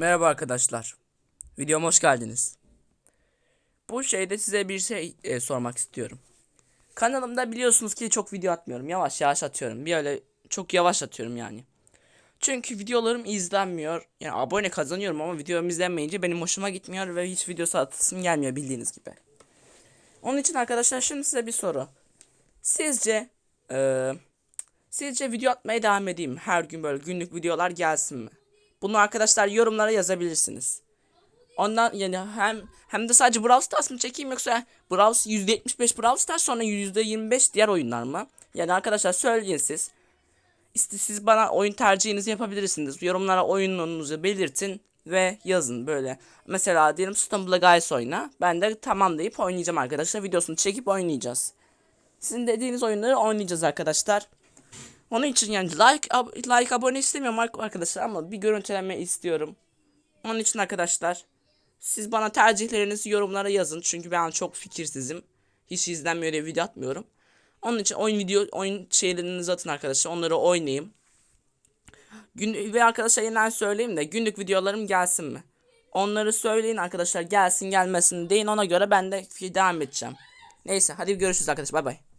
Merhaba arkadaşlar. Videoma hoş geldiniz. Bu şeyde size bir şey e, sormak istiyorum. Kanalımda biliyorsunuz ki çok video atmıyorum. Yavaş yavaş atıyorum. Bir öyle çok yavaş atıyorum yani. Çünkü videolarım izlenmiyor. Yani abone kazanıyorum ama videom izlenmeyince benim hoşuma gitmiyor ve hiç videosu atasım gelmiyor bildiğiniz gibi. Onun için arkadaşlar şimdi size bir soru. Sizce e, sizce video atmaya devam edeyim? Her gün böyle günlük videolar gelsin mi? Bunu arkadaşlar yorumlara yazabilirsiniz. Ondan yani hem hem de sadece Brawl Stars mı çekeyim yoksa Brawl %75 Brawl Stars sonra %25 diğer oyunlar mı? Yani arkadaşlar söyleyin siz. Siz bana oyun tercihinizi yapabilirsiniz. Yorumlara oyununuzu belirtin ve yazın böyle. Mesela diyelim Stumble Guys oyna. Ben de tamam deyip oynayacağım arkadaşlar. Videosunu çekip oynayacağız. Sizin dediğiniz oyunları oynayacağız arkadaşlar. Onun için yani like ab- like abone istemiyorum ar- arkadaşlar ama bir görüntüleme istiyorum. Onun için arkadaşlar siz bana tercihlerinizi yorumlara yazın çünkü ben çok fikirsizim. Hiç izlenmiyor diye video atmıyorum. Onun için oyun video oyun şeylerinizi atın arkadaşlar. Onları oynayayım. Gün ve arkadaşlar yeniden söyleyeyim de günlük videolarım gelsin mi? Onları söyleyin arkadaşlar gelsin gelmesin deyin ona göre ben de devam edeceğim. Neyse hadi görüşürüz arkadaşlar bay bay.